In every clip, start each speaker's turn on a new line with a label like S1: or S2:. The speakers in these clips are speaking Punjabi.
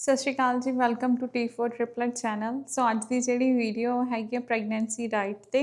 S1: ਸਤਿ ਸ਼੍ਰੀ ਅਕਾਲ ਜੀ welcome to T4 triplet channel so ਅੱਜ ਦੀ ਜਿਹੜੀ ਵੀਡੀਓ ਹੈਗੀ ਹੈ ਪ੍ਰੈਗਨੈਂਸੀ ਡਾਈਟ ਤੇ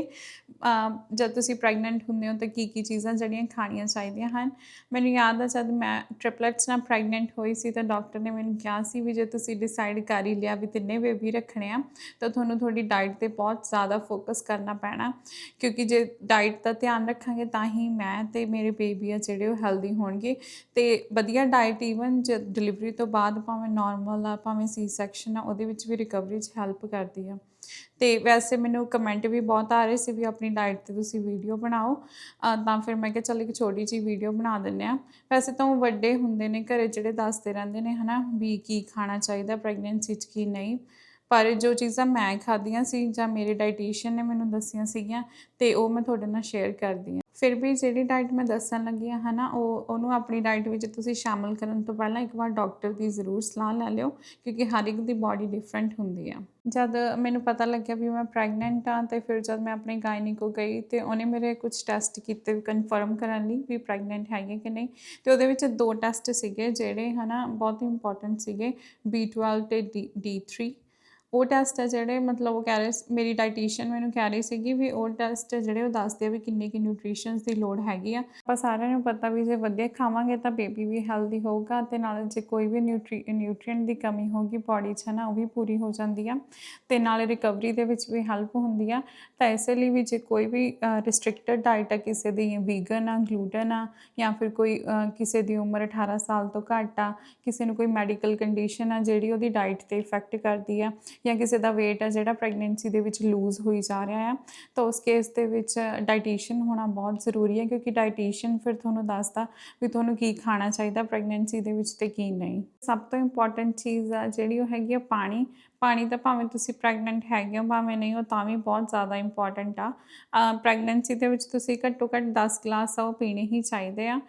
S1: ਜਦ ਤੁਸੀਂ ਪ੍ਰੈਗਨੈਂਟ ਹੁੰਦੇ ਹੋ ਤਾਂ ਕੀ ਕੀ ਚੀਜ਼ਾਂ ਜਿਹੜੀਆਂ ਖਾਣੀਆਂ ਚਾਹੀਦੀਆਂ ਹਨ? ਮੈਨੂੰ ਯਾਦ ਆ, ਜਦ ਮੈਂ ਟ੍ਰਿਪਲਟਸ ਨਾਲ ਪ੍ਰੈਗਨੈਂਟ ਹੋਈ ਸੀ ਤਾਂ ਡਾਕਟਰ ਨੇ ਮੈਨੂੰ ਕਿਹਾ ਸੀ ਵੀ ਜੇ ਤੁਸੀਂ ਡਿਸਾਈਡ ਕਰ ਹੀ ਲਿਆ ਵੀ ਤਿੰਨੇ ਬੇਬੀ ਰੱਖਣੇ ਆ, ਤਾਂ ਤੁਹਾਨੂੰ ਤੁਹਾਡੀ ਡਾਈਟ ਤੇ ਬਹੁਤ ਜ਼ਿਆਦਾ ਫੋਕਸ ਕਰਨਾ ਪੈਣਾ। ਕਿਉਂਕਿ ਜੇ ਡਾਈਟ ਦਾ ਧਿਆਨ ਰੱਖਾਂਗੇ ਤਾਂ ਹੀ ਮੈਂ ਤੇ ਮੇਰੇ ਬੇਬੀ ਆ ਜਿਹੜੇ ਉਹ ਹੈਲਦੀ ਹੋਣਗੇ। ਤੇ ਵਧੀਆ ਡਾਈਟ ਈਵਨ ਜਦ ਡਿਲੀਵਰੀ ਤੋਂ ਬਾਅਦ ਭਾਵੇਂ ਨਾਰਮਲ ਆ ਭਾਵੇਂ ਸੀ ਸੈਕਸ਼ਨ ਆ, ਉਹਦੇ ਵਿੱਚ ਵੀ ਰਿਕਵਰੀ 'ਚ ਹੈਲਪ ਕਰਦੀ ਆ। ਤੇ ਵੈਸੇ ਮੈਨੂੰ ਕਮੈਂਟ ਵੀ ਬਹੁਤ ਆ ਰਹੇ ਸੀ ਵੀ ਆਪਣੀ ਡਾਈਟ ਤੇ ਤੁਸੀਂ ਵੀਡੀਓ ਬਣਾਓ। ਤਾਂ ਫਿਰ ਮੈਂ ਕਿਹਾ ਚੱਲ ਇੱਕ ਛੋਟੀ ਜਿਹੀ ਵੀਡੀਓ ਬਣਾ ਦਿੰਨੇ ਆ ਵੈਸੇ ਤਾਂ ਉਹ ਵੱਡੇ ਹੁੰਦੇ ਨੇ ਘਰੇ ਜਿਹੜੇ ਦੱਸਦੇ ਰਹਿੰਦੇ ਨੇ ਹਨਾ ਵੀ ਕੀ ਖਾਣਾ ਚਾਹੀਦਾ ਪ੍ਰੈਗਨੈਂਸੀ 'ਚ ਕੀ ਨਹੀਂ। ਪਰ ਜੋ ਚੀਜ਼ਾਂ ਮੈਂ ਖਾਧੀਆਂ ਸੀ ਜਾਂ ਮੇਰੇ ਡਾਈਟੀਸ਼ੀਅਨ ਨੇ ਮੈਨੂੰ ਦੱਸੀਆਂ ਸੀਗੀਆਂ, ਤੇ ਉਹ ਮੈਂ ਤੁਹਾਡੇ ਨਾਲ ਸ਼ੇਅਰ ਕਰਦੀ ਹਾਂ। ਫਿਰ ਵੀ ਜਿਹੜੀ ਡਾਈਟ ਮੈਂ ਦੱਸਣ ਲੱਗੀ ਹਾਂ, ਹਨਾ, ਉਹ, ਉਹਨੂੰ ਆਪਣੀ ਡਾਈਟ ਵਿੱਚ ਤੁਸੀਂ ਸ਼ਾਮਲ ਕਰਨ ਤੋਂ ਪਹਿਲਾਂ ਇੱਕ ਵਾਰ ਡਾਕਟਰ ਦੀ ਜ਼ਰੂਰ ਸਲਾਹ ਲੈ ਲਿਓ, ਕਿਉਂਕਿ ਹਰ ਇੱਕ ਦੀ ਬਾਡੀ ਡਿਫਰੈਂਟ ਹੁੰਦੀ ਆ। ਜਦ ਮੈਨੂੰ ਪਤਾ ਲੱਗਿਆ ਵੀ ਮੈਂ ਪ੍ਰੈਗਨੈਂਟ ਆ, ਤੇ ਫਿਰ ਜਦ ਮੈਂ ਆਪਣੇ ਗਾਇਨੀ ਕੋ ਗਈ, ਤੇ ਉਹਨੇ ਮੇਰੇ ਕੁਝ ਟੈਸਟ ਕੀਤੇ ਕਨਫਰਮ ਕਰਨ ਲਈ ਵੀ ਪ੍ਰੈਗਨੈਂਟ ਹੈਗੇ ਕਿ ਨਹੀਂ, ਤੇ ਉਹਦੇ ਵਿੱਚ ਦੋ ਟੈਸਟ ਸੀਗੇ ਜਿਹੜੇ, ਹਨਾ, ਬਹੁਤ ਇੰਪੋਰਟੈਂਟ ਸੀਗੇ B12 ਤੇ D3 ਉਹ ਟੈਸਟ ਹੈ ਜਿਹੜੇ ਮਤਲਬ ਉਹ ਕਹਿ ਰਹੇ ਮੇਰੀ ਡਾਈਟੀਸ਼ੀਅਨ ਮੈਨੂੰ ਕਹਿ ਰਹੀ ਸੀਗੀ ਵੀ ਉਹ ਟੈਸਟ ਜਿਹੜੇ ਉਹ ਦੱਸਦੇ ਆ ਵੀ ਕਿੰਨੀ ਕਿ ਨਿਊਟ੍ਰੀਸ਼ਨਸ ਦੀ ਲੋੜ ਹੈਗੀ ਆ। ਆਪਾਂ ਸਾਰਿਆਂ ਨੂੰ ਪਤਾ ਵੀ ਜੇ ਵਧੀਆ ਖਾਵਾਂਗੇ ਤਾਂ ਬੇਬੀ ਵੀ ਹੈਲਦੀ ਹੋਊਗਾ ਤੇ ਨਾਲ ਜੇ ਕੋਈ ਵੀ ਨਿਊਟਰੀ ਨਿਊਟ੍ਰੀਐਂਟ ਦੀ ਕਮੀ ਹੋਗੀ ਬਾਡੀ 'ਚ ਨਾ ਉਹ ਵੀ ਪੂਰੀ ਹੋ ਜਾਂਦੀ ਆ ਤੇ ਨਾਲ ਰਿਕਵਰੀ ਦੇ ਵਿੱਚ ਵੀ ਹੈਲਪ ਹੁੰਦੀ ਆ। ਤਾਂ ਇਸੇ ਲਈ ਵੀ ਜੇ ਕੋਈ ਵੀ ਰਿਸਟ੍ਰਿਕਟਡ ਡਾਈਟ ਆ, ਕਿਸੇ ਦੀ ਵੀਗਨ ਆ ਗਲੂਟਨ ਆ ਜਾਂ ਫਿਰ ਕੋਈ ਕਿਸੇ ਦੀ ਉਮਰ 18 ਸਾਲ ਤੋਂ ਘੱਟ ਆ, ਕਿਸੇ ਨੂੰ ਕੋਈ ਮੈਡੀਕਲ ਕੰਡੀਸ਼ਨ ਆ ਜਿਹੜੀ ਉਹਦੀ ਡਾਈਟ ਤੇ ਇਫੈਕਟ ਕਰਦੀ ਆ ਜਾਂ ਕਿਸੇ ਦਾ weight ਆ ਜਿਹੜਾ ਪ੍ਰੈਗਨੈਂਸੀ ਦੇ ਵਿੱਚ ਲੂਜ਼ ਹੋਈ ਜਾ ਰਿਹਾ ਆ, ਤਾਂ ਉਸ ਕੇਸ ਦੇ ਵਿੱਚ ਡਾਈਟੀਸ਼ੀਅਨ ਹੋਣਾ ਬਹੁਤ ਜ਼ਰੂਰੀ ਹੈ ਕਿਉਂਕਿ ਡਾਈਟੀਸ਼ੀਅਨ ਫਿਰ ਤੁਹਾਨੂੰ ਦੱਸਦਾ ਵੀ ਤੁਹਾਨੂੰ ਕੀ ਖਾਣਾ ਚਾਹੀਦਾ ਪ੍ਰੈਗਨੈਂਸੀ ਦੇ ਵਿੱਚ ਤੇ ਕੀ ਨਹੀਂ। ਸਭ ਤੋਂ ਇੰਪੋਰਟੈਂਟ ਚੀਜ਼ ਆ ਜਿਹੜੀ ਉਹ ਹੈਗੀ ਆ ਪਾਣੀ ਪਾਣੀ ਤਾਂ ਭਾਵੇਂ ਤੁਸੀਂ ਪ੍ਰੈਗਨੈਂਟ ਹੈਗੇ ਹੋ, ਭਾਵੇਂ ਨਹੀਂ ਹੋ, ਤਾਂ ਵੀ ਬਹੁਤ ਜ਼ਿਆਦਾ ਇੰਪੋਰਟੈਂਟ ਆ। ਪ੍ਰੈਗਨੈਂਸੀ ਦੇ ਵਿੱਚ ਤੁਸੀਂ ਘੱਟੋ ਘੱਟ 10 ਗਲਾਸ ਆ, ਉਹ ਪੀਣੇ ਹੀ ਚਾਹੀਦੇ ਆ।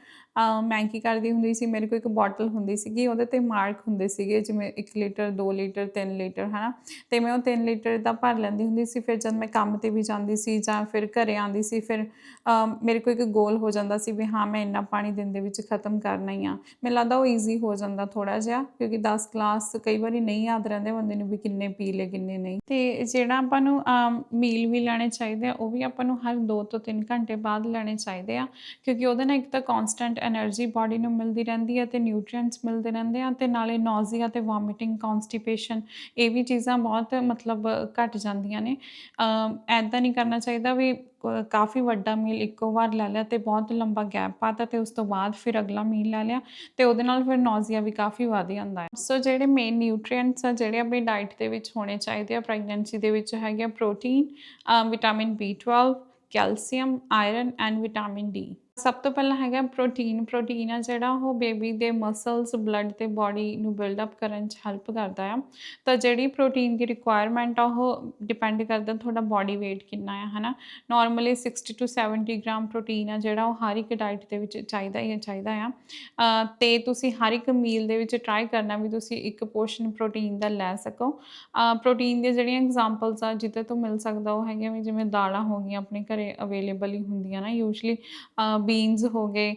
S1: ਮੈਂ ਕੀ ਕਰਦੀ ਹੁੰਦੀ ਸੀ, ਮੇਰੇ ਕੋਲ ਇੱਕ ਬੋਟਲ ਹੁੰਦੀ ਸੀਗੀ, ਉਹਦੇ ਤੇ ਮਾਰਕ ਹੁੰਦੇ ਸੀਗੇ, ਜਿਵੇਂ 1 ਲੀਟਰ 2 ਲੀਟਰ 3 ਲੀਟਰ, ਹਨਾ। ਤੇ ਮੈਂ ਉਹ 3 ਲੀਟਰ ਦਾ ਭਰ ਲੈਂਦੀ ਹੁੰਦੀ ਸੀ, ਫਿਰ ਜਦ ਮੈਂ ਕੰਮ ਤੇ ਵੀ ਜਾਂਦੀ ਸੀ ਜਾਂ ਫਿਰ ਘਰੇ ਆਂਦੀ ਸੀ, ਫਿਰ ਮੇਰੇ ਕੋਲ ਇੱਕ ਗੋਲ ਹੋ ਜਾਂਦਾ ਸੀ ਵੀ ਹਾਂ, ਮੈਂ ਇੰਨਾ ਪਾਣੀ ਦਿਨ ਦੇ ਵਿੱਚ ਖਤਮ ਕਰਨਾ ਹੀ ਆ। ਮੈਨੂੰ ਲੱਗਦਾ ਉਹ ਈਜ਼ੀ ਹੋ ਜਾਂਦਾ ਥੋੜਾ ਜਿਹਾ, ਕਿਉਂਕਿ 10 ਗਲਾਸ ਕਈ ਵਾਰੀ ਨਹੀਂ ਯਾਦ ਰਹਿੰਦੇ ਬੰਦੇ ਨੂੰ ਵੀ ਕਿੰਨੇ ਪੀ ਲਏ, ਕਿੰਨੇ ਨਹੀਂ। ਤੇ ਜਿਹੜਾ ਆਪਾਂ ਨੂੰ ਮੀਲ ਵੀ ਲੈਣੇ ਚਾਹੀਦੇ ਆ, ਉਹ ਵੀ ਆਪਾਂ ਨੂੰ ਹਰ 2 ਤੋਂ 3 ਘੰਟੇ ਬਾਅਦ ਲੈਣੇ ਚਾਹੀਦੇ ਆ, ਕਿਉਂਕਿ ਉਹਦੇ ਨਾਲ ਇੱਕ ਤਾਂ ਕਨਸਟੈਂਟ ਐਨਰਜੀ એનર્જી ਨੂੰ ਮਿਲਦੀ ਰਹਿੰਦੀ ਹੈ ਤੇ ਨਿਊਟ੍ਰੀਐਂਟਸ ਮਿਲਦੇ ਰਹਿੰਦੇ ਆ ਤੇ ਨਾਲੇ ਨੌਜ਼ੀਆ ਤੇ ਵੋਮਿਟਿੰਗ ਕਨਸਟੀਪੇਸ਼ਨ ਇਹ ਵੀ ਚੀਜ਼ਾਂ ਬਹੁਤ ਮਤਲਬ ਘਟ ਜਾਂਦੀਆਂ ਨੇ। ਐਦਾਂ ਨਹੀਂ ਕਰਨਾ ਚਾਹੀਦਾ ਵੀ ਕਾਫੀ ਵੱਡਾ ਮੀਲ ਇੱਕੋ ਵਾਰ ਲੈ ਲਿਆ ਤੇ ਬਹੁਤ ਲੰਬਾ ਗੈਪ ਪਾਤਾ ਤੇ ਉਸ ਤੋਂ ਬਾਅਦ ਫਿਰ ਅਗਲਾ ਮੀਲ ਲੈ ਲਿਆ ਤੇ ਉਹਦੇ ਨਾਲ ਫਿਰ ਨੌਜ਼ੀਆ ਵੀ ਕਾਫੀ ਵਧ ਜਾਂਦਾ ਹੈ। ਸੋ ਜਿਹੜੇ ਮੇਨ ਨਿਊਟ੍ਰੀਐਂਟਸ ਆ, ਜਿਹੜੇ ਆਪਣੀ ਡਾਈਟ ਦੇ ਵਿੱਚ ਹੋਣੇ ਚਾਹੀਦੇ ਆ ਪ੍ਰੈਗਨੈਂਸੀ ਦੇ ਵਿੱਚ ਹੈਗੇ ਆ protein vitamin B12 calcium iron and vitamin D ਸਭ ਤੋਂ ਪਹਿਲਾਂ ਹੈਗਾ ਪ੍ਰੋਟੀਨ ਪ੍ਰੋਟੀਨ ਆ ਜਿਹੜਾ ਉਹ ਬੇਬੀ ਦੇ ਮਸਲਸ ਬਲੱਡ ਤੇ ਬਾਡੀ ਨੂੰ ਬਿਲਡ ਅਪ ਕਰਨ 'ਚ ਹੈਲਪ ਕਰਦਾ ਆ। ਤਾਂ ਜਿਹੜੀ ਪ੍ਰੋਟੀਨ ਦੀ ਰਿਕੁਆਇਰਮੈਂਟ ਆ ਉਹ ਡਿਪੈਂਡ ਕਰਦਾ ਤੁਹਾਡਾ ਬਾਡੀ weight ਕਿੰਨਾ ਆ ਹਨਾ? ਨਾਰਮਲੀ 60 ਟੂ 70 ਗ੍ਰਾਮ ਪ੍ਰੋਟੀਨ ਆ ਜਿਹੜਾ ਉਹ ਹਰ ਇੱਕ ਡਾਈਟ ਦੇ ਵਿੱਚ ਚਾਹੀਦਾ ਹੀ ਆ, ਚਾਹੀਦਾ ਆ। ਅਹ ਤੇ ਤੁਸੀਂ ਹਰ ਇੱਕ ਮੀਲ ਦੇ ਵਿੱਚ ਟਰਾਈ ਕਰਨਾ ਵੀ ਤੁਸੀਂ ਇੱਕ ਪੋਰਸ਼ਨ ਪ੍ਰੋਟੀਨ ਦਾ ਲੈ ਸਕੋ। ਪ੍ਰੋਟੀਨ ਦੀਆਂ ਜਿਹੜੀਆਂ ਐਗਜ਼ਾਮਪਲਸ ਆ ਜਿੱਤੇ ਤੋਂ ਮਿਲ ਸਕਦਾ ਉਹ ਹੈਗੀਆਂ ਵੀ ਜਿਵੇਂ ਦਾਲਾਂ ਹੋ ਗਈਆਂ ਆਪਣੇ ਘਰੇ ਅਵੇਲੇਬਲ ਹੀ ਹੁੰਦੀਆਂ ਨਾ ਯੂਜੂਲੀ ਬੀਨਸ ਹੋ ਗਏ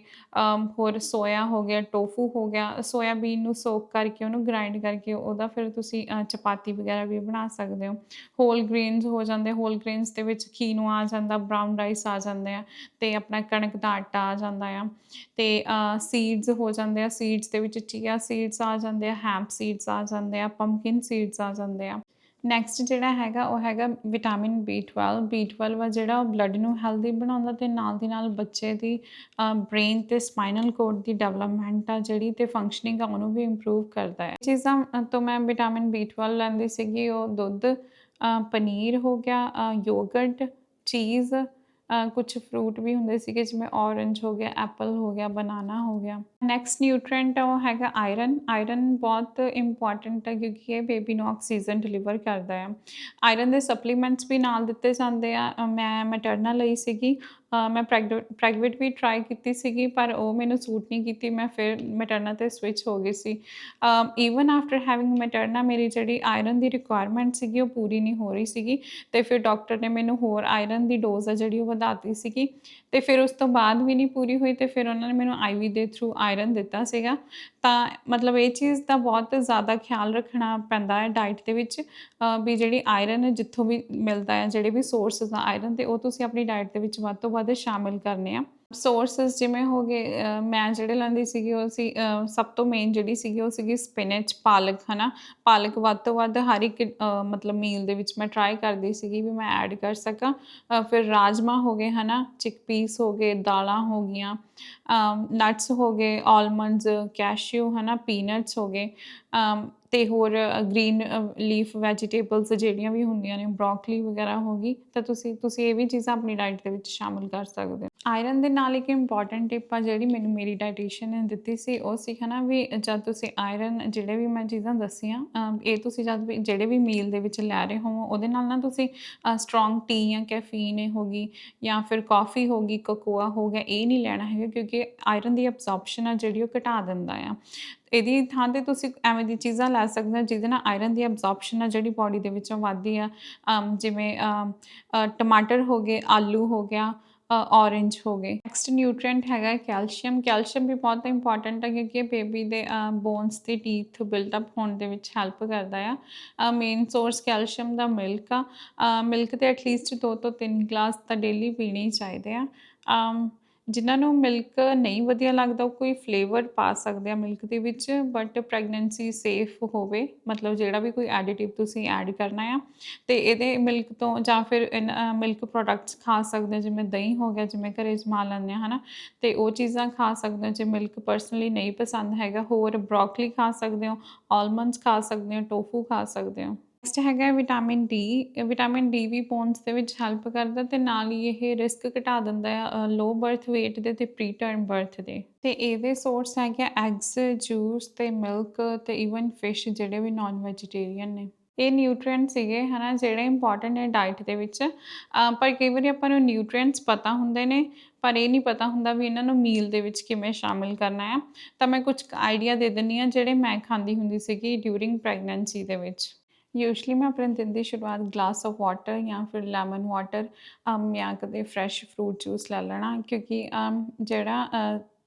S1: ਹੋਰ ਸੋਇਆ ਹੋ ਗਿਆ ਟੋਫੂ ਹੋ ਗਿਆ ਸੋਇਆਬੀਨ ਨੂੰ ਸੋਕ ਕਰਕੇ ਉਹਨੂੰ ਗ੍ਰਾਈਂਡ ਕਰਕੇ ਉਹਦਾ ਫਿਰ ਤੁਸੀਂ ਚਪਾਤੀ ਵਗੈਰਾ ਵੀ ਬਣਾ ਸਕਦੇ ਹੋ। ਹੋਲ ਗ੍ਰੇਨਸ ਹੋ ਜਾਂਦੇ ਹੋਲ ਗ੍ਰੇਨਸ ਦੇ ਵਿੱਚ ਕੀਨੋਆ ਆ ਜਾਂਦਾ ਬ੍ਰਾਊਨ ਰਾਈਸ ਆ ਜਾਂਦੇ ਆ, ਤੇ ਆਪਣਾ ਕਣਕ ਦਾ ਆਟਾ ਆ ਜਾਂਦਾ ਆ, ਤੇ ਸੀਡਸ ਹੋ ਜਾਂਦੇ ਆ ਸੀਡਸ ਦੇ ਵਿੱਚ ਚੀਆ ਸੀਡਸ ਆ ਜਾਂਦੇ ਆ ਹੈਂਪ ਸੀਡਸ ਆ ਜਾਂਦੇ ਆ ਪੰਪਕਿਨ ਸੀਡਸ ਆ ਜਾਂਦੇ ਆ। ਨੈਕਸਟ ਜਿਹੜਾ ਹੈਗਾ, ਉਹ ਹੈਗਾ ਵਿਟਾਮਿਨ B12 B12 ਆ ਜਿਹੜਾ ਉਹ ਬਲੱਡ ਨੂੰ ਹੈਲਦੀ ਬਣਾਉਂਦਾ ਤੇ ਨਾਲ ਦੀ ਨਾਲ ਬੱਚੇ ਦੀ ਬ੍ਰੇਨ ਤੇ ਸਪਾਈਨਲ ਕੋਰਡ ਦੀ ਡਿਵੈਲਪਮੈਂਟ ਆ ਜਿਹੜੀ ਤੇ ਫੰਕਸ਼ਨਿੰਗ ਆ, ਉਹਨੂੰ ਵੀ ਇੰਪਰੂਵ ਕਰਦਾ ਹੈ। ਚੀਜ਼ਾਂ ਤੋਂ ਮੈਂ ਵਿਟਾਮਿਨ B12 ਲੈਂਦੀ ਸੀਗੀ, ਉਹ ਦੁੱਧ ਪਨੀਰ ਹੋ ਗਿਆ ਯੋਗਰਟ ਚੀਜ਼ ਕੁਝ ਫਰੂਟ ਵੀ ਹੁੰਦੇ ਸੀਗੇ ਜਿਵੇਂ ਔਰੰਜ ਹੋ ਗਿਆ ਐਪਲ ਹੋ ਗਿਆ ਬਨਾਨਾ ਹੋ ਗਿਆ। ਨੈਕਸਟ ਨਿਊਟ੍ਰੀਐਂਟ ਉਹ ਹੈਗਾ ਆਇਰਨ ਆਇਰਨ ਬਹੁਤ ਇੰਪੋਰਟੈਂਟ ਹੈ ਕਿਉਂਕਿ ਇਹ ਬੇਬੀ ਨੂੰ ਆਕਸੀਜਨ ਡਿਲੀਵਰ ਕਰਦਾ ਹੈ। ਆਇਰਨ ਦੇ ਸਪਲੀਮੈਂਟਸ ਵੀ ਨਾਲ ਦਿੱਤੇ ਜਾਂਦੇ ਆ। ਮੈਂ ਮੈਟਰਨਲ ਲਈ ਸੀਗੀ। ਮੈਂ ਪ੍ਰੈਗਵਿਟ ਵੀ ਟਰਾਈ ਕੀਤੀ ਸੀਗੀ, ਪਰ ਉਹ ਮੈਨੂੰ ਸੂਟ ਨਹੀਂ ਕੀਤੀ, ਮੈਂ ਫਿਰ ਮੈਟਰਨਾ ਤੇ ਸਵਿਚ ਹੋ ਗਈ ਸੀ। ਈਵਨ ਆਫਟਰ ਹੈਵਿੰਗ ਮੈਟਰਨਾ, ਮੇਰੀ ਜਿਹੜੀ ਆਇਰਨ ਦੀ ਰਿਕੁਆਇਰਮੈਂਟ ਸੀਗੀ, ਉਹ ਪੂਰੀ ਨਹੀਂ ਹੋ ਰਹੀ ਸੀਗੀ। ਤੇ ਫਿਰ ਡਾਕਟਰ ਨੇ ਮੈਨੂੰ ਹੋਰ ਆਇਰਨ ਦੀ ਡੋਜ਼ ਆ ਜਿਹੜੀ ਉਹ ਵਧਾਤੀ ਸੀਗੀ। ਤੇ ਫਿਰ ਉਸ ਤੋਂ ਬਾਅਦ ਵੀ ਨਹੀਂ ਪੂਰੀ ਹੋਈ, ਤੇ ਫਿਰ ਉਹਨਾਂ ਨੇ ਮੈਨੂੰ ਆਈਵੀ ਦੇ ਥਰੂ ਆਇਰਨ ਦਿੱਤਾ ਸੀਗਾ। ਤਾਂ ਮਤਲਬ ਇਹ ਚੀਜ਼ ਦਾ ਬਹੁਤ ਜ਼ਿਆਦਾ ਖਿਆਲ ਰੱਖਣਾ ਪੈਂਦਾ ਹੈ ਡਾਈਟ ਦੇ ਵਿੱਚ। ਵੀ ਜਿਹੜੀ ਆਇਰਨ ਜਿੱਥੋਂ ਵੀ ਮਿਲਦਾ ਹੈ, ਜਿਹੜੇ ਵੀ ਸੋਰਸਸ ਆ ਆਇਰਨ ਦੇ ਉਹ ਤੁਸੀਂ ਆਪਣੀ ਡਾਈਟ ਦੇ ਵਿੱਚ ਵੱਧ ਤੋਂ ਵੱਧ ਸ਼ਾਮਿਲ ਕਰਨੇ ਆ। ਸੋਰਸਸ ਜਿਵੇਂ ਹੋ ਗਏ ਮੈਂ ਜਿਹੜੇ ਲੈਂਦੀ ਸੀਗੀ ਉਹ ਸੀ ਸਭ ਤੋਂ ਮੇਨ ਜਿਹੜੀ ਸੀਗੀ ਉਹ ਸੀਗੀ ਸਪਿਨਚ ਪਾਲਕ, ਹਨਾ? ਪਾਲਕ ਵੱਧ ਤੋਂ ਵੱਧ ਹਰ ਇੱਕ ਮਤਲਬ ਮੀਲ ਦੇ ਵਿੱਚ ਮੈਂ ਟਰਾਈ ਕਰਦੀ ਸੀਗੀ ਵੀ ਮੈਂ ਐਡ ਕਰ ਸਕਾਂ। ਫਿਰ ਰਾਜਮਾ ਹੋ ਗਏ, ਹਨਾ? ਚਿਕਪੀਸ ਹੋ ਗਏ, ਦਾਲਾਂ ਹੋ ਗਈਆਂ। ਨਟਸ ਹੋ ਗਏ ਆਲਮੰਡਸ ਕੈਸ਼ਿਊ ਹਨਾ? ਪੀਨਟਸ ਹੋ ਗਏ। ਤੇ ਹੋਰ ਗ੍ਰੀਨ ਲੀਫ ਵੈਜੀਟੇਬਲਸ ਜਿਹੜੀਆਂ ਵੀ ਹੁੰਦੀਆਂ ਨੇ ਬ੍ਰੋਕਲੀ ਵਗੈਰਾ ਹੋ ਗਈ, ਤਾਂ ਤੁਸੀਂ ਤੁਸੀਂ ਇਹ ਵੀ ਚੀਜ਼ਾਂ ਆਪਣੀ ਡਾਈਟ ਦੇ ਵਿੱਚ ਸ਼ਾਮਿਲ ਕਰ ਸਕਦੇ ਹੋ। ਆਇਰਨ ਦੇ ਨਾਲ ਇੱਕ ਇੰਪੋਰਟੈਂਟ ਟਿਪ ਆ ਜਿਹੜੀ ਮੈਨੂੰ ਮੇਰੀ ਡਾਈਟੀਸ਼ੀਅਨ ਨੇ ਦਿੱਤੀ ਸੀ, ਉਹ ਸੀ ਹਨਾ ਵੀ ਜਦ ਤੁਸੀਂ ਆਇਰਨ ਜਿਹੜੇ ਵੀ ਮੈਂ ਚੀਜ਼ਾਂ ਦੱਸੀਆਂ ਇਹ ਤੁਸੀਂ ਜਦ ਵੀ, ਜਿਹੜੇ ਵੀ ਮੀਲ ਦੇ ਵਿੱਚ ਲੈ ਰਹੇ ਹੋ, ਉਹਦੇ ਨਾਲ ਨਾ ਤੁਸੀਂ ਸਟਰੋਂਗ ਟੀ ਜਾਂ ਕੈਫੀਨ ਹੋ ਗਈ, ਜਾਂ ਫਿਰ ਕਾਫੀ ਹੋ ਗਈ ਕੋਕੋਆ ਹੋ ਗਿਆ, ਇਹ ਨਹੀਂ ਲੈਣਾ ਹੈਗਾ ਕਿਉਂਕਿ ਆਇਰਨ ਦੀ ਅਬਜ਼ੌਰਪਸ਼ਨ ਆ ਜਿਹੜੀ ਉਹ ਘਟਾ ਦਿੰਦਾ ਆ। ਇਹਦੀ ਥਾਂ ਤੇ ਤੁਸੀਂ ਐਵੇਂ ਦੀ ਚੀਜ਼ਾਂ ਲੈ ਸਕਦੇ ਹੋ, ਜਿਹਦੇ ਨਾਲ ਆਇਰਨ ਦੀ ਅਬਜ਼ੌਰਪਸ਼ਨ ਆ ਜਿਹੜੀ ਬਾਡੀ ਦੇ ਵਿੱਚੋਂ ਵੱਧਦੀ ਆ। ਜਿਵੇਂ ਟਮਾਟਰ ਹੋ ਗਏ, ਆਲੂ ਹੋ ਗਿਆ ਔਰੇਂਜ ਹੋ ਗਏ। ਨੈਕਸਟ ਨਿਊਟ੍ਰੀਐਂਟ ਹੈਗਾ ਕੈਲਸ਼ੀਅਮ ਕੈਲਸ਼ੀਅਮ ਵੀ ਬਹੁਤ ਇੰਪੋਰਟੈਂਟ ਹੈ ਕਿਉਂਕਿ ਇਹ ਬੇਬੀ ਦੇ ਬੋਨਸ ਤੇ ਟੀਥ ਬਿਲਡ ਅਪ ਹੋਣ ਦੇ ਵਿੱਚ ਹੈਲਪ ਕਰਦਾ ਆ। ਮੇਨ ਸੋਰਸ ਕੈਲਸ਼ੀਅਮ ਦਾ ਮਿਲਕ ਆ। ਮਿਲਕ ਤੇ ਐਟਲੀਸਟ 2 ਤੋਂ 3 ਗਲਾਸ ਤਾਂ ਡੇਲੀ ਪੀਣੇ ਹੀ ਚਾਹੀਦੇ ਆ। ਜਿਨ੍ਹਾਂ ਨੂੰ ਮਿਲਕ ਨਹੀਂ ਵਧੀਆ ਲੱਗਦਾ, ਉਹ ਕੋਈ ਫਲੇਵਰ ਪਾ ਸਕਦੇ ਆ ਮਿਲਕ ਦੇ ਵਿੱਚ ਬਟ ਪ੍ਰੈਗਨੈਂਸੀ ਸੇਫ ਹੋਵੇ, ਮਤਲਬ ਜਿਹੜਾ ਵੀ ਕੋਈ ਐਡੀਟਿਵ ਤੁਸੀਂ ਐਡ ਕਰਨਾ ਆ, ਤੇ ਇਹਦੇ ਮਿਲਕ ਤੋਂ ਜਾਂ ਫਿਰ ਮਿਲਕ ਪ੍ਰੋਡਕਟਸ ਖਾ ਸਕਦੇ ਹੋ ਜਿਵੇਂ ਦਹੀਂ ਹੋ ਗਿਆ, ਜਿਵੇਂ ਘਰੇ ਜਮਾ ਲੈਂਦੇ ਆ, ਹਨਾ? ਤੇ ਉਹ ਚੀਜ਼ਾਂ ਖਾ ਸਕਦੇ ਹੋ ਜੇ ਮਿਲਕ ਪਰਸਨਲੀ ਨਹੀਂ ਪਸੰਦ ਹੈਗਾ, ਹੋਰ ਬ੍ਰੋਕਲੀ ਖਾ ਸਕਦੇ ਹੋ ਆਲਮੰਡਸ ਖਾ ਸਕਦੇ ਹੋ ਟੋਫੂ ਖਾ ਸਕਦੇ ਹੋ। ਨੈਕਸਟ ਹੈਗਾ ਵਿਟਾਮਿਨ ਡੀ ਵਿਟਾਮਿਨ ਡੀ ਵੀ ਬੋਨਸ ਦੇ ਵਿੱਚ ਹੈਲਪ ਕਰਦਾ ਤੇ ਨਾਲ ਹੀ ਇਹ ਰਿਸਕ ਘਟਾ ਦਿੰਦਾ ਹੈ ਲੋ ਬਰਥ weight ਦੇ ਤੇ ਪ੍ਰੀ ਟਰਮ ਬਰਥ ਦੇ। ਤੇ ਇਹਦੇ ਸੋਰਸ ਹੈਗੇ ਐਗਸ ਜੂਸ ਤੇ ਮਿਲਕ ਤੇ ਇਵਨ ਫਿਸ਼ ਜਿਹੜੇ ਵੀ ਨਾਨ ਵੈਜੀਟੇਰੀਅਨ ਨੇ। ਇਹ ਨਿਊਟ੍ਰੀਐਂਟ ਸੀਗੇ, ਹਨਾ, ਜਿਹੜੇ ਇੰਪੋਰਟੈਂਟ ਨੇ ਡਾਈਟ ਦੇ ਵਿੱਚ। ਪਰ ਕਈ ਵਾਰੀ ਆਪਾਂ ਨੂੰ ਨਿਊਟ੍ਰੀਐਂਟਸ ਪਤਾ ਹੁੰਦੇ ਨੇ, ਪਰ ਇਹ ਨਹੀਂ ਪਤਾ ਹੁੰਦਾ ਵੀ ਇਹਨਾਂ ਨੂੰ ਮੀਲ ਦੇ ਵਿੱਚ ਕਿਵੇਂ ਸ਼ਾਮਿਲ ਕਰਨਾ ਹੈ। ਤਾਂ ਮੈਂ ਕੁਝ ਆਈਡੀਆ ਦੇ ਦਿੰਨੀ ਆ ਜਿਹੜੇ ਮੈਂ ਖਾਂਦੀ ਹੁੰਦੀ ਸੀਗੀ ਡਿਊਰਿੰਗ ਪ੍ਰੈਗਨੈਂਸੀ ਦੇ ਵਿੱਚ। ਯੂਜੂਲੀ ਮੈਂ ਆਪਣੇ ਦਿਨ ਦੀ ਸ਼ੁਰੂਆਤ ਗਲਾਸ ਆਫ ਵਾਟਰ ਜਾਂ ਫਿਰ ਲੈਮਨ ਵਾਟਰ ਜਾਂ ਕਦੇ ਫਰੈਸ਼ ਫਰੂਟ ਜੂਸ ਲੈ ਲੈਣਾ ਕਿਉਂਕਿ ਜਿਹੜਾ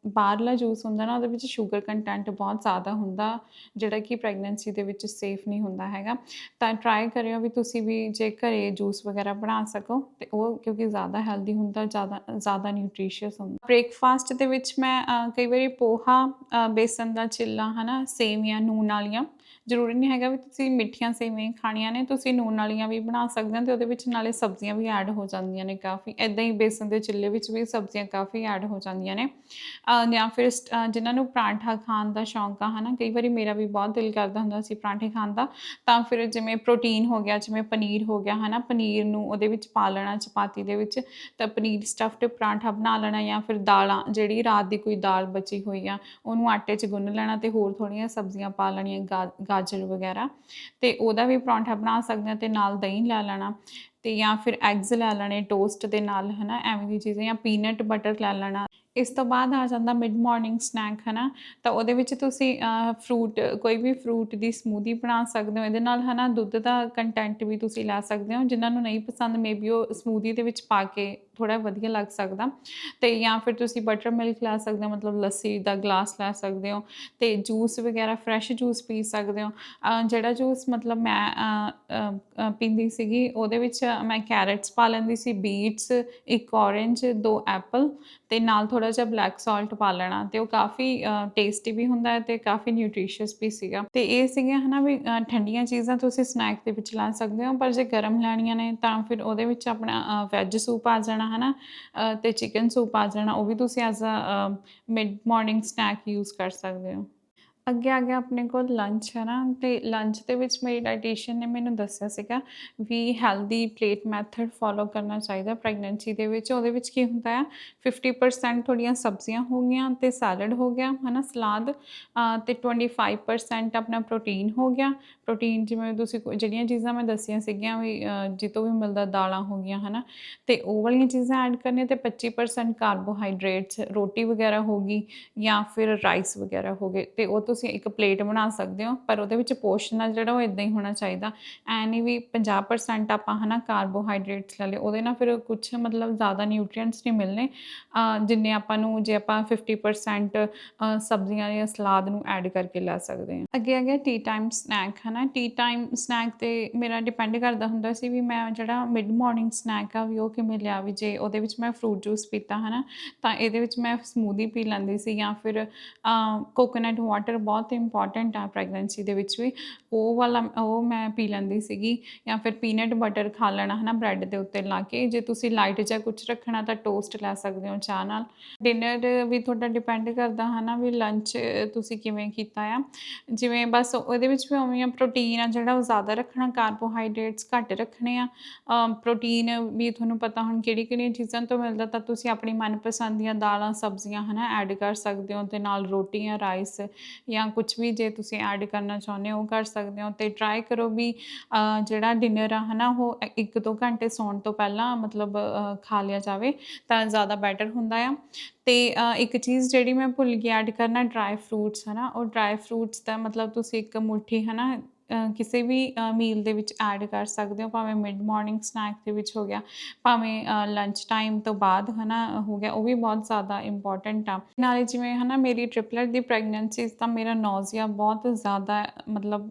S1: ਬਾਹਰਲਾ ਜੂਸ ਹੁੰਦਾ ਨਾ ਉਹਦੇ ਵਿੱਚ ਸ਼ੂਗਰ ਕੰਟੈਂਟ ਬਹੁਤ ਜ਼ਿਆਦਾ ਹੁੰਦਾ ਜਿਹੜਾ ਕਿ ਪ੍ਰੈਗਨੈਂਸੀ ਦੇ ਵਿੱਚ ਸੇਫ ਨਹੀਂ ਹੁੰਦਾ ਹੈਗਾ। ਤਾਂ ਟਰਾਈ ਕਰਿਓ ਵੀ ਤੁਸੀਂ ਵੀ ਜੇ ਘਰੇ ਜੂਸ ਵਗੈਰਾ ਬਣਾ ਸਕੋ ਤੇ ਉਹ ਕਿਉਂਕਿ ਜ਼ਿਆਦਾ ਹੈਲਦੀ ਹੁੰਦਾ ਜ਼ਿਆਦਾ ਜ਼ਿਆਦਾ ਨਿਊਟ੍ਰੀਸ਼ੀਅਸ ਹੁੰਦਾ। ਬ੍ਰੇਕਫਾਸਟ ਦੇ ਵਿੱਚ ਮੈਂ ਕਈ ਵਾਰੀ ਪੋਹਾ ਅ, ਬੇਸਨ ਦਾ ਚਿੱਲਾ ਹਨਾ ਸੇਵੀਆਂ ਨੂਨ ਵਾਲੀਆਂ। ਜ਼ਰੂਰੀ ਨਹੀਂ ਹੈਗਾ ਵੀ ਤੁਸੀਂ ਮਿੱਠੀਆਂ ਸੇਵੀਆਂ ਖਾਣੀਆਂ ਨੇ ਤੁਸੀਂ ਨੂਨ ਵਾਲੀਆਂ ਵੀ ਬਣਾ ਸਕਦੇ ਹੋ ਤੇ ਉਹਦੇ ਵਿੱਚ ਨਾਲੇ ਸਬਜ਼ੀਆਂ ਵੀ ਐਡ ਹੋ ਜਾਂਦੀਆਂ ਨੇ ਕਾਫੀ। ਐਦਾਂ ਹੀ ਬੇਸਨ ਦੇ ਚਿੱਲੇ ਵਿੱਚ ਵੀ ਸਬਜ਼ੀਆਂ ਕਾਫੀ ਐਡ ਹੋ ਜਾਂਦੀਆਂ ਨੇ। ਜਾਂ ਫਿਰ ਸ- ਜਿਨ੍ਹਾਂ ਨੂੰ ਪਰਾਂਠਾ ਖਾਣ ਦਾ ਸ਼ੌਂਕ ਆ, ਹਨਾ, ਕਈ ਵਾਰੀ ਮੇਰਾ ਵੀ ਬਹੁਤ ਦਿਲ ਕਰਦਾ ਹੁੰਦਾ ਸੀ ਪਰਾਂਠੇ ਖਾਣ ਦਾ। ਤਾਂ ਫਿਰ ਜਿਵੇਂ ਪ੍ਰੋਟੀਨ ਹੋ ਗਿਆ, ਜਿਵੇਂ ਪਨੀਰ ਹੋ ਗਿਆ, ਹਨਾ, ਪਨੀਰ ਨੂੰ ਉਹਦੇ ਵਿੱਚ ਪਾ ਲੈਣਾ, ਚਪਾਤੀ ਦੇ ਵਿੱਚ, ਤਾਂ ਪਨੀਰ ਸਟਫਡ ਪਰਾਂਠਾ ਬਣਾ ਲੈਣਾ ਜਾਂ ਫਿਰ ਦਾਲਾਂ, ਜਿਹੜੀ ਰਾਤ ਦੀ ਕੋਈ ਦਾਲ ਬਚੀ ਹੋਈ ਆ, ਉਹਨੂੰ ਆਟੇ 'ਚ ਗੁੰਨ ਲੈਣਾ ਤੇ ਹੋਰ ਥੋੜ੍ਹੀਆਂ ਸਬਜ਼ੀਆਂ ਪਾ ਲੈਣੀਆਂ, ਗਾ- ਗਾਜਰ ਵਗੈਰਾ। ਤੇ ਉਹਦਾ ਵੀ ਪਰਾਂਠਾ ਬਣਾ ਸਕਦੇ ਆ ਤੇ ਨਾਲ ਦਹੀਂ ਲੈ ਲੈਣਾ, ਤੇ ਜਾਂ ਫਿਰ ਐਗਸ ਲੈ ਲੈਣੇ ਟੋਸਟ ਦੇ ਨਾਲ, ਹਨਾ, ਐਵੇਂ ਦੀ ਚੀਜ਼ਾਂ, ਜਾਂ ਪੀਨਟ ਬਟਰ ਲੈ ਲੈਣਾ। ਇਸ ਤੋਂ ਬਾਅਦ ਆ ਜਾਂਦਾ ਮਿਡ ਮਾਰਨਿੰਗ ਸਨੈਕ ਹਨਾ? ਤਾਂ ਉਹਦੇ ਵਿੱਚ ਤੁਸੀਂ ਫਰੂਟ ਕੋਈ ਵੀ ਫਰੂਟ ਦੀ ਸਮੂਦੀ ਬਣਾ ਸਕਦੇ ਹੋ। ਇਹਦੇ ਨਾਲ, ਹਨਾ, ਦੁੱਧ ਦਾ ਕੰਟੈਂਟ ਵੀ ਤੁਸੀਂ ਲੈ ਸਕਦੇ ਹੋ। ਜਿਨ੍ਹਾਂ ਨੂੰ ਨਹੀਂ ਪਸੰਦ ਮੇਬੀ ਉਹ ਸਮੂਦੀ ਦੇ ਵਿੱਚ ਪਾ ਕੇ ਥੋੜਾ ਵਧੀਆ ਲੱਗ ਸਕਦਾ। ਤੇ ਜਾਂ ਫਿਰ ਤੁਸੀਂ ਬਟਰ ਮਿਲਕ ਲੈ ਸਕਦੇ ਹੋ, ਮਤਲਬ ਲੱਸੀ ਦਾ ਗਲਾਸ ਲੈ ਸਕਦੇ ਹੋ ਤੇ ਜੂਸ ਵਗੈਰਾ ਫਰੈਸ਼ ਜੂਸ ਪੀ ਸਕਦੇ ਹੋ। ਜਿਹੜਾ ਜੂਸ ਮਤਲਬ ਮੈਂ ਪੀਂਦੀ ਸੀਗੀ, ਉਹਦੇ ਵਿੱਚ ਮੈਂ ਕੈਰਟਸ ਪਾ ਲੈਂਦੀ ਸੀ ਬੀਟਸ ਇੱਕ ਔਰੇਂਜ ਦੋ ਐਪਲ ਤੇ ਨਾਲ ਥੋੜਾ ਜਿਹਾ ਬਲੈਕ ਸਾਲਟ ਪਾ ਲੈਣਾ ਤੇ ਉਹ ਕਾਫੀ ਟੇਸਟੀ ਵੀ ਹੁੰਦਾ ਹੈ ਤੇ ਕਾਫੀ ਨਿਊਟ੍ਰੀਸ਼ੀਅਸ ਵੀ ਸੀਗਾ। ਤੇ ਇਹ ਸੀਗੀਆਂ ਹਨਾ ਵੀ ਠੰਡੀਆਂ ਚੀਜ਼ਾਂ ਤੁਸੀਂ ਸਨੈਕ ਦੇ ਵਿੱਚ ਲੈ ਸਕਦੇ ਹੋ, ਪਰ ਜੇ ਗਰਮ ਲੈਣੀਆਂ ਨੇ ਤਾਂ ਫਿਰ ਉਹਦੇ ਵਿੱਚ ਆਪਣਾ ਵੈਜ ਸੂਪ ਆ ਜਾਣਾ। ਹਨਾ? ਅਹ, ਤੇ ਚਿਕਨ ਸੂਪ ਆ ਜਾਣਾ ਉਹ ਵੀ ਤੁਸੀਂ as a mid morning snack use ਕਰ ਸਕਦੇ ਹੋ। ਅੱਗੇ ਆ ਗਿਆ ਆਪਣੇ ਕੋਲ ਲੰਚ ਹੈ ਨਾ ਤੇ ਲੰਚ ਦੇ ਵਿੱਚ ਮੇਰੀ ਡਾਈਟੀਸ਼ੀਅਨ ਨੇ ਮੈਨੂੰ ਦੱਸਿਆ ਸੀਗਾ ਵੀ ਹੈਲਦੀ ਪਲੇਟ ਮੈਥਡ ਫੋਲੋ ਕਰਨਾ ਚਾਹੀਦਾ ਪ੍ਰੈਗਨੈਂਸੀ ਦੇ ਵਿੱਚ। ਉਹਦੇ ਵਿੱਚ ਕੀ ਹੁੰਦਾ ਆ? 50% ਤੁਹਾਡੀਆਂ ਸਬਜ਼ੀਆਂ ਹੋ ਗਈਆਂ ਤੇ ਸੈਲਡ ਹੋ ਗਿਆ ਹਨਾ? ਸਲਾਦ ਅਹ ਤੇ 25% ਆਪਣਾ ਪ੍ਰੋਟੀਨ ਹੋ ਗਿਆ। ਪ੍ਰੋਟੀਨ ਜਿਵੇਂ ਤੁਸੀਂ ਕੋਈ- ਜਿਹੜੀਆਂ ਚੀਜ਼ਾਂ ਮੈਂ ਦੱਸੀਆਂ ਸੀਗੀਆਂ ਵੀ, ਅਹ ਜਿੱਤੋਂ ਵੀ ਮਿਲਦਾ ਦਾਲਾਂ ਹੋ ਗਈਆਂ, ਹਨਾ, ਤੇ ਉਹ ਵਾਲੀਆਂ ਚੀਜ਼ਾਂ ਐਡ ਕਰਨੀਆਂ ਤੇ 25% ਕਾਰਬੋਹਾਈਡਰੇਟਸ ਰੋਟੀ ਵਗੈਰਾ ਹੋ ਗਈ ਜਾਂ ਫਿਰ ਰਾਈਸ ਵਗੈਰਾ ਹੋ ਗਏ, ਤੇ ਉਹ ਤੁਸੀਂ ਇੱਕ ਪਲੇਟ ਬਣਾ ਸਕਦੇ ਹੋ, ਪਰ ਉਹਦੇ ਵਿੱਚ ਪੋਰਸ਼ਨ ਆ ਜਿਹੜਾ ਉਹ ਇਦਾਂ ਹੀ ਹੋਣਾ ਚਾਹੀਦਾ। ਐ ਨਹੀਂ ਵੀ 50% ਆਪਾਂ, ਹਨਾ ਕਾਰਬੋਹਾਈਡਰੇਟਸ ਲੈ ਲਏ, ਉਹਦੇ ਨਾਲ ਫਿਰ ਕੁਝ ਮਤਲਬ ਜ਼ਿਆਦਾ ਨਿਊਟ੍ਰੀਐਂਟਸ ਨਹੀਂ ਮਿਲਨੇ ਅਹ, ਜਿੰਨੇ ਆਪਾਂ ਨੂੰ ਜੇ ਆਪਾਂ 50% ਅਹ, ਸਬਜ਼ੀਆਂ ਜਾਂ ਸਲਾਦ ਨੂੰ ਐਡ ਕਰਕੇ ਲੈ ਸਕਦੇ ਹਾਂ। ਅੱਗੇ ਆ ਗਿਆ ਟੀ ਟਾਈਮ ਸਨੈਕ ਹਨਾ ਟੀ ਟਾਈਮ ਸਨੈਕ ਤੇ ਮੇਰਾ ਡਿਪੈਂਡ ਕਰਦਾ ਹੁੰਦਾ ਸੀ ਵੀ ਮੈਂ ਜਿਹੜਾ ਮਿਡ ਮਾਰਨਿੰਗ ਸਨੈਕ ਆ ਵੀ ਉਹ ਕਿਵੇਂ ਲਿਆ ਵੀ ਜੇ ਉਹਦੇ ਵਿੱਚ ਮੈਂ ਫਰੂਟ ਜੂਸ ਪੀਤਾ ਹਨਾ, ਤਾਂ ਇਹਦੇ ਵਿੱਚ ਮੈਂ ਸਮੂਦੀ ਪੀ ਲੈਂਦੀ ਸੀ ਜਾਂ ਫਿਰ ਕੋਕੋਨਟ ਵਾਟਰ ਬਹੁਤ ਇੰਪੋਰਟੈਂਟ ਆ ਪ੍ਰੈਗਨੈਂਸੀ ਦੇ ਵਿੱਚ ਵੀ, ਉਹ ਵਾਲਾ ਉਹ ਮੈਂ ਪੀ ਲੈਂਦੀ ਸੀਗੀ ਜਾਂ ਫਿਰ ਪੀਨਟ ਬਟਰ ਖਾ ਲੈਣਾ ਹਨਾ ਬ੍ਰੈਡ ਦੇ ਉੱਤੇ ਲਾ ਕੇ, ਜੇ ਤੁਸੀਂ ਲਾਈਟ ਜਾਂ ਕੁਝ ਰੱਖਣਾ ਤਾਂ ਟੋਸਟ ਲੈ ਸਕਦੇ ਹੋ ਚਾਹ ਨਾਲ। ਡਿਨਰ ਵੀ ਤੁਹਾਡਾ ਡਿਪੈਂਡ ਕਰਦਾ ਹਨਾ ਵੀ ਲੰਚ ਤੁਸੀਂ ਕਿਵੇਂ ਕੀਤਾ ਆ, ਜਿਵੇਂ ਬਸ ਉਹਦੇ ਵਿੱਚ ਵੀ ਉਵੇਂ ਆ ਪ੍ਰੋਟੀਨ ਆ ਜਿਹੜਾ ਉਹ ਜ਼ਿਆਦਾ ਰੱਖਣਾ ਕਾਰਬੋਹਾਈਡਰੇਟਸ ਘੱਟ ਰੱਖਣੇ ਆ। ਪ੍ਰੋਟੀਨ ਵੀ ਤੁਹਾਨੂੰ ਪਤਾ ਹੁਣ ਕਿਹੜੀ ਕਿਹੜੀਆਂ ਚੀਜ਼ਾਂ ਤੋਂ ਮਿਲਦਾ ਤਾਂ ਤੁਸੀਂ ਆਪਣੀ ਮਨਪਸੰਦ ਦੀਆਂ ਦਾਲਾਂ ਸਬਜ਼ੀਆਂ ਹਨਾ ਐਡ ਕਰ ਸਕਦੇ ਹੋ ਤੇ ਨਾਲ ਰੋਟੀਆਂ ਰਾਈਸ ਜਾਂ ਕੁਝ ਵੀ ਜੇ ਤੁਸੀਂ ਐਡ ਕਰਨਾ ਚਾਹੁੰਦੇ ਹੋ ਉਹ ਕਰ ਸਕਦੇ ਹੋ। ਤੇ ਟਰਾਈ ਕਰੋ ਵੀ ਜਿਹੜਾ ਡਿਨਰ ਆ ਹਨਾ ਉਹ 1-2 ਘੰਟੇ ਸੌਣ ਤੋਂ ਪਹਿਲਾਂ ਮਤਲਬ ਖਾ ਲਿਆ ਜਾਵੇ ਤਾਂ ਜ਼ਿਆਦਾ ਬੈਟਰ ਹੁੰਦਾ ਆ। ਤੇ ਇੱਕ ਚੀਜ਼ ਜਿਹੜੀ ਮੈਂ ਭੁੱਲ ਗਈ ਐਡ ਕਰਨਾ ਡਰਾਈ ਫਰੂਟਸ ਹਨਾ ਉਹ ਡਰਾਈ ਫਰੂਟਸ ਦਾ ਮਤਲਬ ਤੁਸੀਂ ਇੱਕ ਮੁੱਠੀ ਹਨਾ ਅ, ਕਿਸੇ ਵੀ ਮੀਲ ਦੇ ਵਿੱਚ ਐਡ ਕਰ ਸਕਦੇ ਹੋ, ਭਾਵੇਂ ਮਿਡ ਮਾਰਨਿੰਗ ਸਨੈਕ ਦੇ ਵਿੱਚ ਹੋ ਗਿਆ, ਭਾਵੇਂ ਲੰਚ ਟਾਈਮ ਤੋਂ ਬਾਅਦ, ਹਨਾ, ਹੋ ਗਿਆ, ਉਹ ਵੀ ਬਹੁਤ ਜ਼ਿਆਦਾ ਇੰਪੋਰਟੈਂਟ ਆ। ਨਾਲੇ ਜਿਵੇਂ, ਹਨਾ, ਮੇਰੀ ਟ੍ਰਿਪਲਟ ਦੀ ਪ੍ਰੈਗਨੈਂਸੀ ਤਾਂ ਮੇਰਾ ਨੌਜ਼ੀਆ ਬਹੁਤ ਜ਼ਿਆਦਾ, ਮਤਲਬ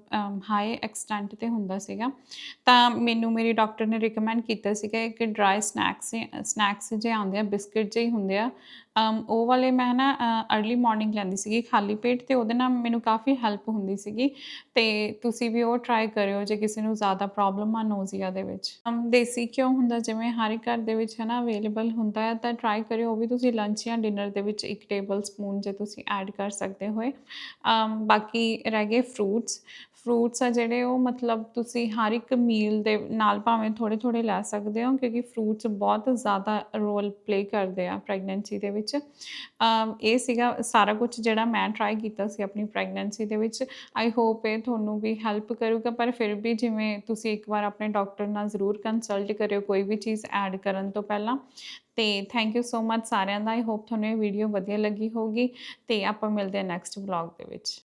S1: ਹਾਈ ਐਕਸਟੈਂਟ ਤੇ ਹੁੰਦਾ ਸੀਗਾ। ਤਾਂ ਮੈਨੂੰ ਮੇਰੇ ਡਾਕਟਰ ਨੇ ਰეკਮੈਂਡ ਕੀਤਾ ਸੀਗਾ ਕਿ ਡਰਾਈ ਸਨੈਕਸ ਸਨੈਕਸ ਜੇ ਆਉਂਦੇ ਆ, ਬਿਸਕਟ ਜਿਹੇ ਹੀ ਹੁੰਦੇ ਆ ਉਹ ਵਾਲੇ ਮੈਂ ਨਾ ਅਰਲੀ ਮਾਰਨਿੰਗ ਲੈਂਦੀ ਸੀਗੀ ਖਾਲੀ ਪੇਟ ਤੇ ਉਹਦੇ ਨਾਲ ਮੈਨੂੰ ਕਾਫੀ ਹੈਲਪ ਹੁੰਦੀ ਸੀਗੀ ਤੇ ਤੁਸੀਂ ਵੀ ਉਹ ਟਰਾਈ ਕਰਿਓ ਜੇ ਕਿਸੇ ਨੂੰ ਜ਼ਿਆਦਾ ਪ੍ਰੋਬਲਮ ਆ ਨੋਜ਼ੀਆ ਦੇ ਵਿੱਚ। ਅਮ, ਦੇਸੀ ਘਿਓ ਹੁੰਦਾ ਜਿਵੇਂ ਹਰ ਇੱਕ ਘਰ ਦੇ ਵਿੱਚ ਹੈ ਨਾ ਅਵੇਲੇਬਲ ਹੁੰਦਾ ਹੈ ਤਾਂ ਟਰਾਈ ਕਰਿਓ ਉਹ ਵੀ ਤੁਸੀਂ ਲੰਚ ਜਾਂ ਡਿਨਰ ਦੇ ਵਿੱਚ ਇੱਕ ਟੇਬਲ ਸਪੂਨ ਜੇ ਤੁਸੀਂ ਐਡ ਕਰ ਸਕਦੇ ਹੋਏ। ਬਾਕੀ ਰਹਿ ਗਏ ਫਰੂਟਸ ਫਰੂਟਸ ਆ ਜਿਹੜੇ ਉਹ ਮਤਲਬ ਤੁਸੀਂ ਹਰ ਇੱਕ ਮੀਲ ਦੇ ਨਾਲ ਭਾਵੇਂ ਥੋੜੇ ਥੋੜੇ ਲੈ ਸਕਦੇ ਹੋ, ਕਿਉਂਕਿ ਫਰੂਟਸ ਬਹੁਤ ਜ਼ਿਆਦਾ ਰੋਲ ਪਲੇ ਕਰਦੇ ਆ ਪ੍ਰੈਗਨੈਂਸੀ ਦੇ ਵਿੱਚ। ਇਹ ਸੀਗਾ ਸਾਰਾ ਕੁਝ ਜਿਹੜਾ ਮੈਂ ਟਰਾਈ ਕੀਤਾ ਸੀ ਆਪਣੀ ਪ੍ਰੈਗਨੈਂਸੀ ਦੇ ਵਿੱਚ। ਆਈ ਹੋਪ ਇਹ ਤੁਹਾਨੂੰ ਵੀ ਹੈਲਪ ਕਰੂਗਾ, ਪਰ ਫਿਰ ਵੀ ਜਿਵੇਂ ਤੁਸੀਂ ਇੱਕ ਵਾਰ ਆਪਣੇ ਡਾਕਟਰ ਨਾਲ ਜ਼ਰੂਰ ਕੰਸਲਟ ਕਰਿਓ ਕੋਈ ਵੀ ਚੀਜ਼ ਐਡ ਕਰਨ ਤੋਂ ਪਹਿਲਾਂ। ਤੇ ਥੈਂਕ ਯੂ ਸੋ ਮਚ ਸਾਰਿਆਂ ਦਾ ਆਈ ਹੋਪ ਤੁਹਾਨੂੰ ਇਹ ਵੀਡੀਓ ਵਧੀਆ ਲੱਗੀ ਹੋਊਗੀ। ਤੇ ਆਪਾਂ ਮਿਲਦੇ ਹਾਂ ਨੈਕਸਟ ਵਲੌਗ ਦੇ ਵਿੱਚ।